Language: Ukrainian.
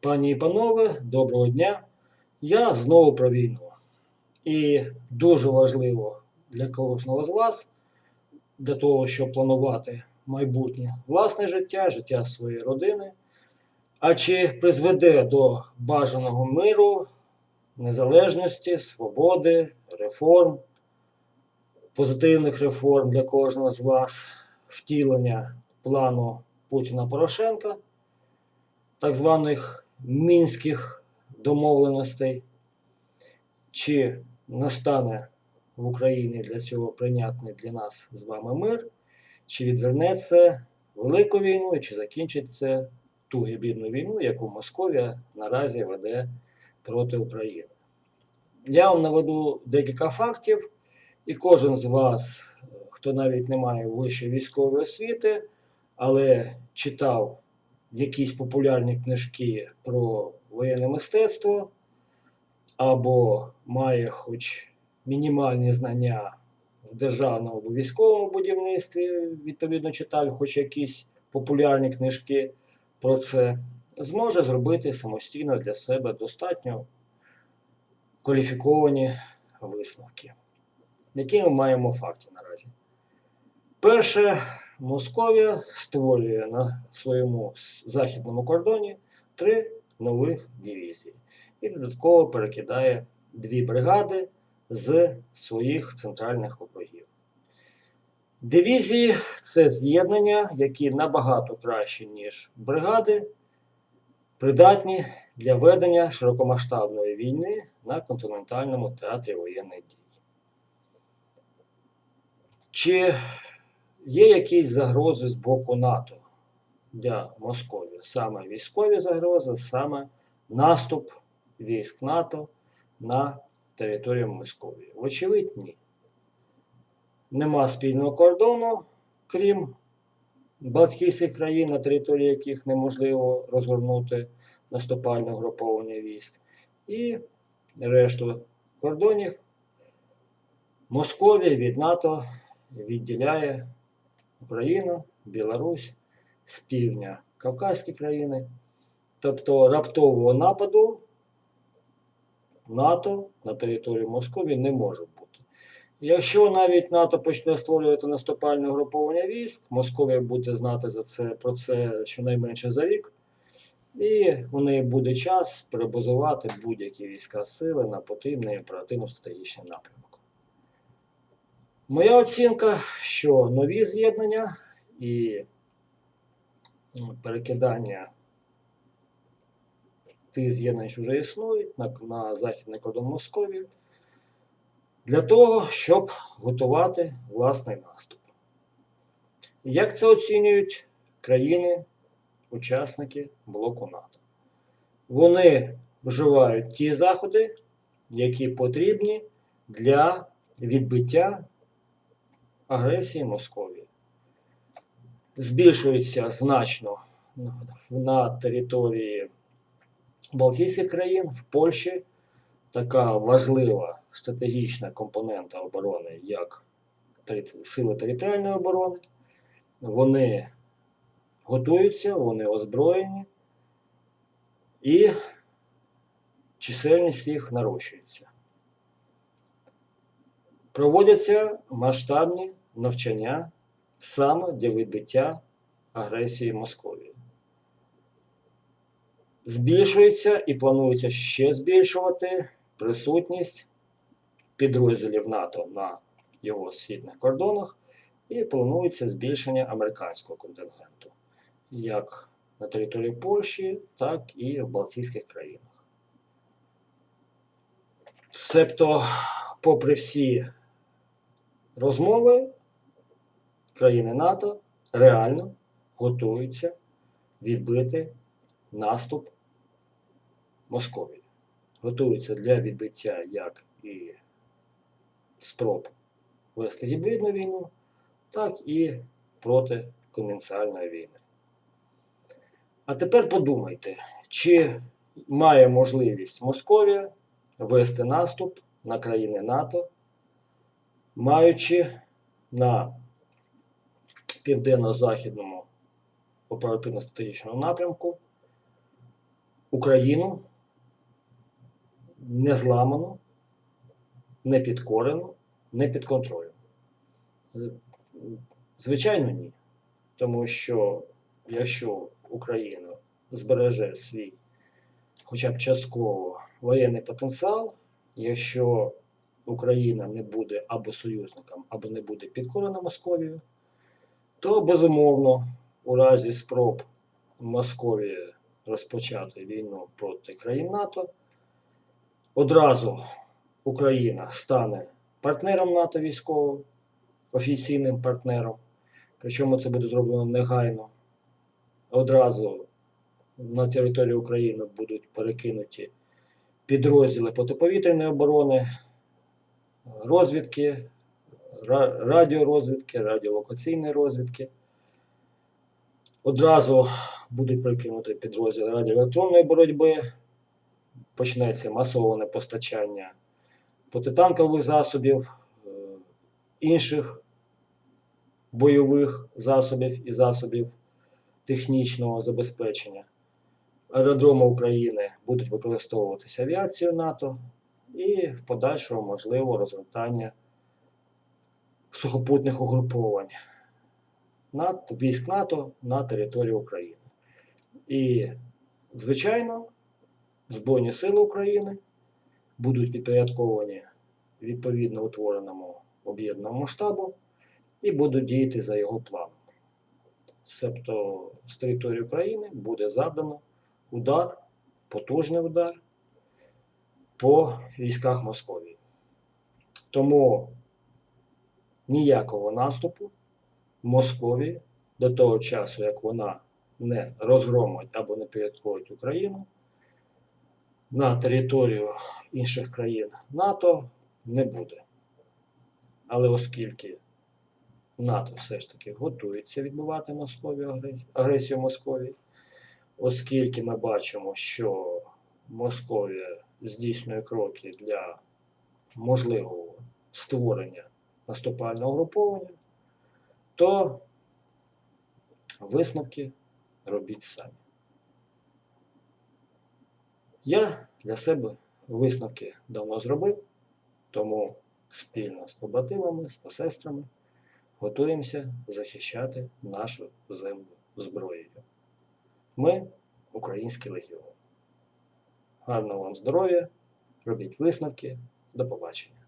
Пані і панове, доброго дня. Я знову про війну. І дуже важливо для кожного з вас, для того, щоб планувати майбутнє власне життя, життя своєї родини. А чи призведе до бажаного миру, незалежності, свободи, реформ, позитивних реформ для кожного з вас, втілення плану Путіна Порошенка, так званих мінських домовленостей, чи настане в Україні для цього прийнятний для нас з вами мир, чи відвернеться велику війну, чи закінчиться ту гібридну війну, яку Московія наразі веде проти України. Я вам наведу декілька фактів, і кожен з вас, хто навіть не має вищої військової освіти, але читав якісь популярні книжки про воєнне мистецтво, або має хоч мінімальні знання в державному або військовому будівництві, відповідно читав хоч якісь популярні книжки про це, зможе зробити самостійно для себе достатньо кваліфіковані висновки. Які ми маємо факти наразі? Перше, Московія створює на своєму західному кордоні три нових дивізії і додатково перекидає дві бригади з своїх центральних округів. Дивізії це з'єднання, які набагато краще, ніж бригади, придатні для ведення широкомасштабної війни на континентальному театрі воєнних дій. Чи є якісь загрози з боку НАТО для Московії? Саме військові загрози, саме наступ військ НАТО на територію Московії? Вочевидь, ні. Нема спільного кордону, крім Балтійських країн, на території яких неможливо розгорнути наступальне угруповання військ. І решту кордонів Московія від НАТО відділяє Україну, Білорусь з півдня Кавказькі країни. Тобто раптового нападу НАТО на територію Московії не може бути. Якщо навіть НАТО почне створювати наступальне угруповання військ, Московія буде знати за це, про це щонайменше за рік, і у неї буде час перебазувати будь-які війська сили на потрібний оперативно-стратегічний напрямок. Моя оцінка, що нові з'єднання і перекидання тих з'єднань, що вже існують на, на західний кордон Московії, для того, щоб готувати власний наступ. Як це оцінюють країни-учасники блоку НАТО? Вони вживають ті заходи, які потрібні для відбиття агресії Московії. Збільшується значно на території Балтійських країн, в Польщі така важлива стратегічна компонента оборони, як сили територіальної оборони. Вони готуються, вони озброєні, і чисельність їх нарощується. Проводяться масштабні навчання саме для відбиття агресії Московії. Збільшується і планується ще збільшувати присутність підрозділів НАТО на його східних кордонах, і планується збільшення американського контингенту як на території Польщі, так і в Балтійських країнах. Себто, попри всі розмови, країни НАТО реально готуються відбити наступ Московії. Готуються для відбиття як і спроб вести гібридну війну, так і проти конвенціональної війни. А тепер подумайте, чи має можливість Московія вести наступ на країни НАТО, маючи на південно-західному оперативно-стратегічному напрямку Україну не зламану, не підкорену, не під контролем. Звичайно, ні. Тому що якщо Україна збереже свій хоча б частково воєнний потенціал, якщо Україна не буде або союзником, або не буде підкорена Московією, то безумовно у разі спроб Московії розпочати війну проти країн НАТО, одразу Україна стане партнером НАТО військовим, офіційним партнером. Причому це буде зроблено негайно. Одразу на територію України будуть перекинуті підрозділи протиповітряної оборони, розвідки, радіорозвідки, радіолокаційної розвідки. Одразу будуть перекинуті підрозділи радіоелектронної боротьби, почнеться масоване постачання протитанкових засобів, е, інших бойових засобів і засобів технічного забезпечення. Аеродроми України будуть використовуватися авіацією НАТО і в подальшому можливо розгортання сухопутних угруповань НАТО, військ НАТО на території України. І, звичайно, Збройні Сили України будуть підпорядковані відповідно утвореному об'єднаному штабу і будуть діяти за його планом. Себто з території України буде завдано удар, потужний удар по військах Московії. Тому ніякого наступу Московії до того часу, як вона не розгромить або не підпорядкують Україну на територію інших країн НАТО не буде. Але оскільки НАТО все ж таки готується відбувати Московію агресію Московії, оскільки ми бачимо, що Московія здійснює кроки для можливого створення наступального груповання, то висновки робіть самі. Я для себе висновки давно зробив, тому спільно з побратимами, з посестрами готуємося захищати нашу землю зброєю. Ми український легіон. Гарного вам здоров'я, робіть висновки, до побачення.